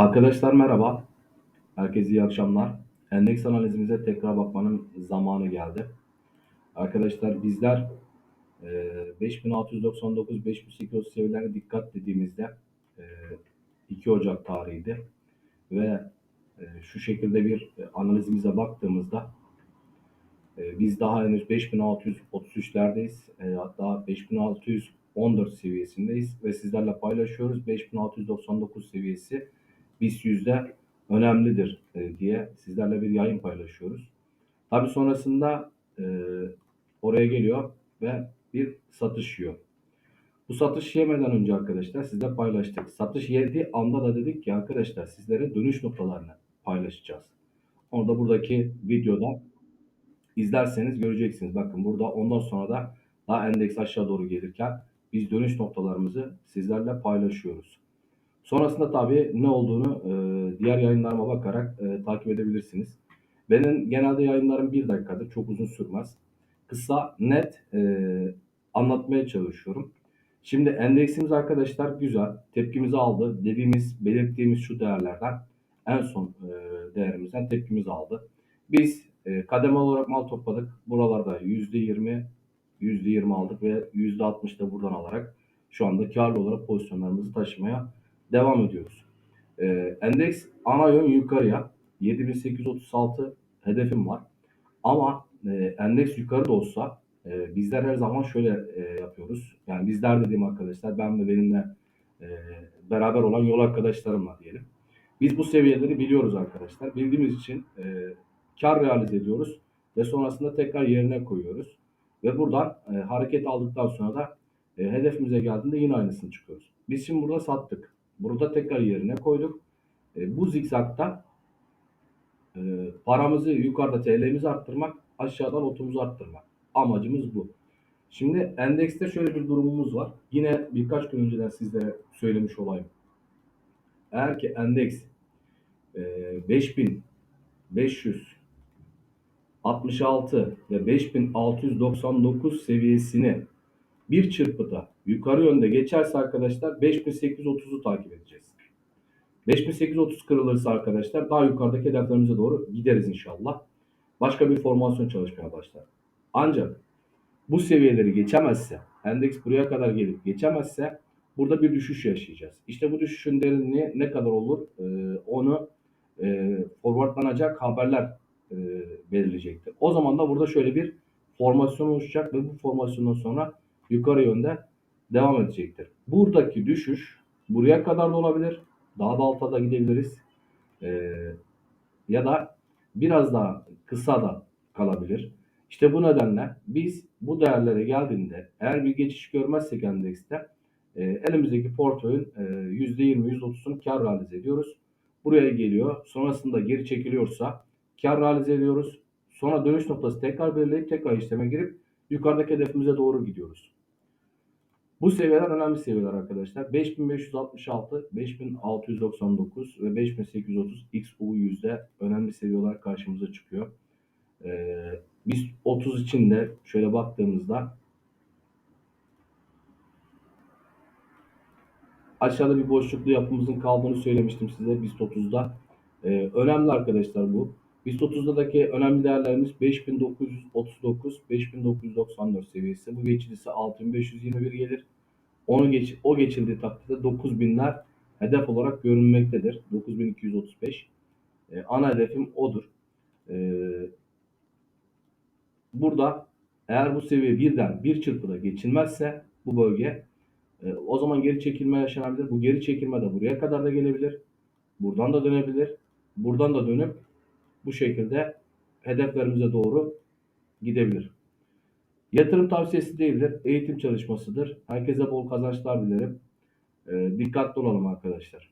Arkadaşlar merhaba. Herkese iyi akşamlar. Endeks analizimize tekrar bakmanın zamanı geldi. Arkadaşlar bizler e, 5699-5830 seviyelerine dikkat dediğimizde e, 2 Ocak tarihiydi. Ve e, şu şekilde bir analizimize baktığımızda e, biz daha henüz 5633'lerdeyiz. E, hatta 5614 seviyesindeyiz ve sizlerle paylaşıyoruz. 5699 seviyesi BIST yüzde önemlidir e, diye sizlerle bir yayın paylaşıyoruz. Tabi sonrasında e, oraya geliyor ve bir satış yiyor. Bu satış yemeden önce arkadaşlar sizle paylaştık. Satış yediği anda da dedik ki arkadaşlar sizlere dönüş noktalarını paylaşacağız. Onu da buradaki videoda izlerseniz göreceksiniz. Bakın burada ondan sonra da daha endeks aşağı doğru gelirken biz dönüş noktalarımızı sizlerle paylaşıyoruz. Sonrasında tabii ne olduğunu e, diğer yayınlarıma bakarak e, takip edebilirsiniz. Benim genelde yayınlarım bir dakikadır. Çok uzun sürmez. Kısa, net e, anlatmaya çalışıyorum. Şimdi endeksimiz arkadaşlar güzel. Tepkimizi aldı. Dediğimiz, belirttiğimiz şu değerlerden en son e, değerimizden tepkimizi aldı. Biz e, kademe olarak mal topladık. Buralarda %20, %20 aldık ve %60 da buradan alarak şu anda karlı olarak pozisyonlarımızı taşımaya devam ediyoruz. E, endeks ana yön yukarıya 7836 hedefim var. Ama e, endeks yukarı da olsa e, bizler her zaman şöyle e, yapıyoruz. Yani bizler dediğim arkadaşlar ben ve benimle e, beraber olan yol arkadaşlarımla diyelim. Biz bu seviyeleri biliyoruz arkadaşlar. Bildiğimiz için e, kar realize ediyoruz ve sonrasında tekrar yerine koyuyoruz. Ve buradan e, hareket aldıktan sonra da e, hedefimize geldiğinde yine aynısını çıkıyoruz. Biz şimdi burada sattık. Burada tekrar yerine koyduk. E, bu zikzakta e, paramızı yukarıda TL'mizi arttırmak, aşağıdan otumuzu arttırmak. Amacımız bu. Şimdi endekste şöyle bir durumumuz var. Yine birkaç gün önceden sizlere söylemiş olayım. Eğer ki endeks e, 5566 ve 5699 seviyesini bir çırpıda yukarı yönde geçerse arkadaşlar 5830'u takip edeceğiz. 5830 kırılırsa arkadaşlar daha yukarıdaki hedeflerimize doğru gideriz inşallah. Başka bir formasyon çalışmaya başlar. Ancak bu seviyeleri geçemezse, endeks buraya kadar gelip geçemezse burada bir düşüş yaşayacağız. İşte bu düşüşün derinliği ne kadar olur ee, onu e, forwardlanacak haberler e, belirleyecektir. O zaman da burada şöyle bir formasyon oluşacak ve bu formasyondan sonra yukarı yönde devam edecektir. Buradaki düşüş buraya kadar da olabilir. Daha da alta da gidebiliriz. Ee, ya da biraz daha kısa da kalabilir. İşte bu nedenle biz bu değerlere geldiğinde eğer bir geçiş görmezsek endekste e, elimizdeki portföyün e, %20, %30'unu kar realize ediyoruz. Buraya geliyor. Sonrasında geri çekiliyorsa kar realize ediyoruz. Sonra dönüş noktası tekrar belirleyip tekrar işleme girip yukarıdaki hedefimize doğru gidiyoruz. Bu seviyeler önemli seviyeler arkadaşlar. 5566, 5699 ve 5830 XU yüzde önemli seviyeler karşımıza çıkıyor. Ee, biz 30 için de şöyle baktığımızda aşağıda bir boşluklu yapımızın kaldığını söylemiştim size BIST 30'da. Ee, önemli arkadaşlar bu. BIST 30'daki önemli değerlerimiz 5939, 5994 seviyesi. Bu geçilisi 6521 gelir. Onu geç, o geçildiği takdirde 9000'ler hedef olarak görünmektedir. 9235. E, ana hedefim odur. E, burada eğer bu seviye birden bir çırpıda geçilmezse bu bölge e, o zaman geri çekilme yaşanabilir. Bu geri çekilme de buraya kadar da gelebilir. Buradan da dönebilir. Buradan da dönüp bu şekilde hedeflerimize doğru gidebilir. Yatırım tavsiyesi değildir. Eğitim çalışmasıdır. Herkese bol kazançlar dilerim. Ee, dikkatli olalım arkadaşlar.